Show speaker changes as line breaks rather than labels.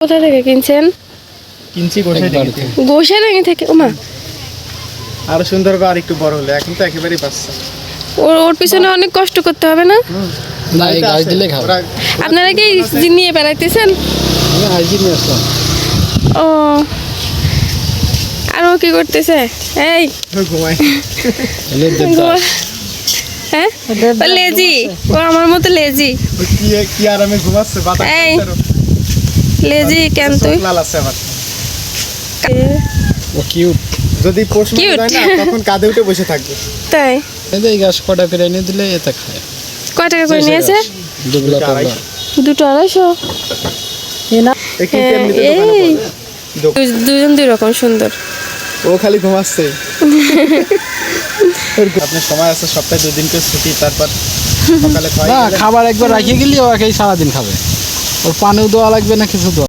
কোথা থেকে কিনছেন?
কিনছি থেকে
থেকে ওমা
আরও সুন্দর হবে আর একটু বড় হলে। এখন তো একেবারেই পাচ্ছে
ওর ওর পিছনে অনেক কষ্ট করতে হবে না?
না এই গাছ দিলে খাবে।
আপনারা কি জি- নিয়ে বেড়াইতেছেন?
নিয়ে আসলাম।
ও। আর ও কি করতেছে? এই।
ঘুমাই
হ্যাঁ? লেজি ও আমার মতো লেজি।
কি কি আরামে ঘুমাচ্ছে বাতাস।
লেজি কেন তুই?
লাল আছে আবার
ও কিউট
যদি পোষ যায় না তখন কাঁধে উঠে বসে থাকবে।
তাই?
এই যে গাছ কটা করে এনে দিলে এতে খায়।
কয় টাকা করে নিয়েছে?
দুগুলা
দুটো
পাবলা
দুটো আড়াইশো?
এই
হ্যাঁ, এই। দুজন দুই রকম সুন্দর।
ও খালি ঘুমাচ্ছে। আপনার সময় আছে সপ্তাহে দুদিন করে ছুটি তারপর সকালে
খাবার একবার রাখিয়ে গেলে ও একাই সারাদিন খাবে। ওর পানিও দেওয়া লাগবে না কিছু দেওয়া